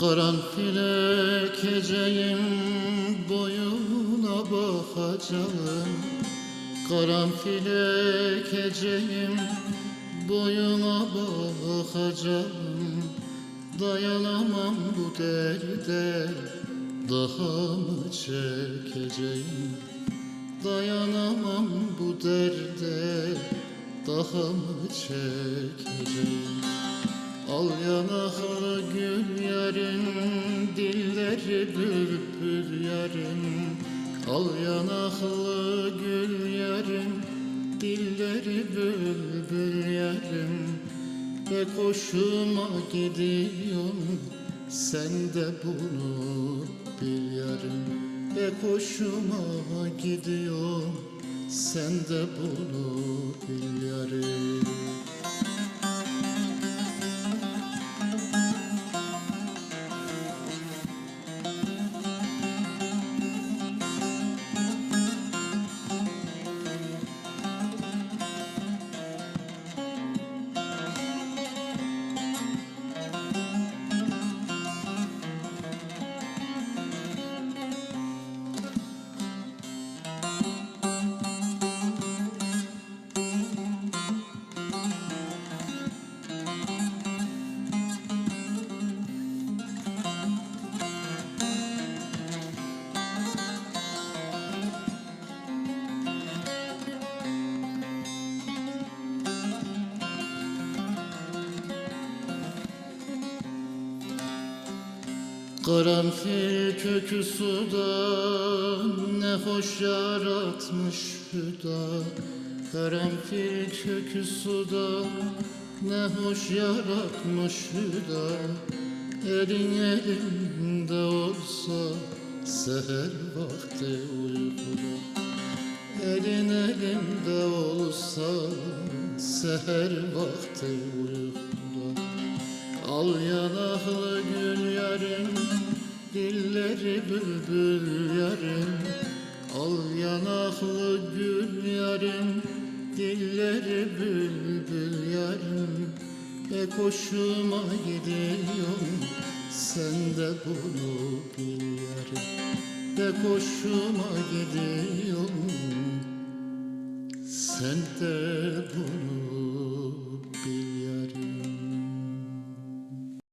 Karanfil ekeceğim boyuna bakacağım. Karanfil ekeceğim boyuna bakacağım. Dayanamam bu derde daha mı çekeceğim? Dayanamam bu derde daha mı çekeceğim Al yanaklı gül yarın dilleri bülbül yarın. Al yanaklı gül yarın dilleri bülbül yarın. Pek hoşuma gidiyorsun sen de bunu bil yarın. Pek hoşuma gidiyor sen de bunu bil yarın Karanfil kökü suda ne hoş yaratmış hüda. Karanfil kökü suda ne hoş yaratmış hüda. Elin elinde olsa seher vakti uykuda. Elin elimde olsa seher vakti uykuda Al yanaklı gül yarım Dilleri bülbül yarım Al yanaklı gül yarım Dilleri bülbül yarım Pek hoşuma gidiyor Sen de bunu bil yarım Pek hoşuma gidiyor Sen de bunu